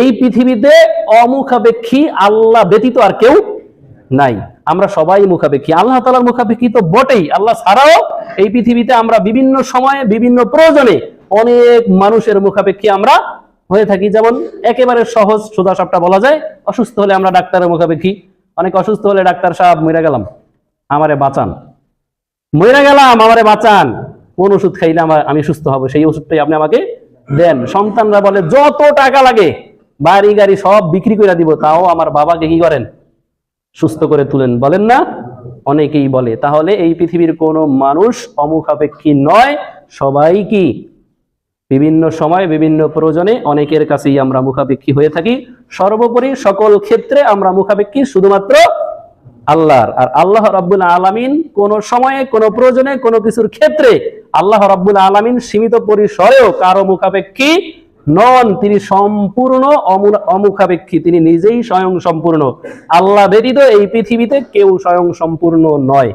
এই পৃথিবীতে অমুখাপেক্ষী আল্লাহ ব্যতীত আর কেউ নাই। আমরা সবাই মুখাপেক্ষী। আল্লাহ তালার মুখাপেক্ষী তো বটেই। আল্লাহ ছাড়াও এই পৃথিবীতে আমরা বিভিন্ন সময়ে, বিভিন্ন প্রয়োজনে অনেক মানুষের মুখাপেক্ষী আমরা হয়ে থাকি। যেমন একেবারে সহজ সোজা সবটা বলা যায়, অসুস্থ হলে আমরা ডাক্তারের মুখাপেক্ষী। অনেক অসুস্থ হলে ডাক্তার সাহেব মরে গেলাম, আমারে বাঁচান। মরে গেলাম, আমারে বাঁচান। কোন ওষুধ খাইলে আমার আমি সুস্থ হব, সেই ওষুধটাই আপনি আমাকে দেন। সন্তানরা বলে, যত টাকা লাগে বাড়ি গাড়ি সব বিক্রি করে দিব, তাও আমার বাবাকে কি করেন? সুস্থ করে তুলেন। বলেন না? অনেকেই বলে। তাহলে এই পৃথিবীর কোনো মানুষ অমুখাপেক্ষী নয়, সবাই কি? বিভিন্ন সময়, বিভিন্ন প্রয়োজনে অনেকের কাছেই আমরা মুখাপেক্ষী হয়ে থাকি। সর্বোপরি সকল ক্ষেত্রে আমরা মুখাপেক্ষী শুধুমাত্র আল্লাহর। আর আল্লাহ রাব্বুল আলামিন কোন সময়ে, কোন প্রয়োজনে, কোন কিছুর ক্ষেত্রে আল্লাহ রাব্বুল আলামিন সীমিত পরিসরেও কারও মুখাপেক্ষী নন, তিনি সম্পূর্ণ অমু- অমুখাপেক্ষী, তিনি নিজেই স্বয়ং সম্পূর্ণ। আল্লাহ ব্যতীত এই পৃথিবীতে কেউ স্বয়ং সম্পূর্ণ নয়।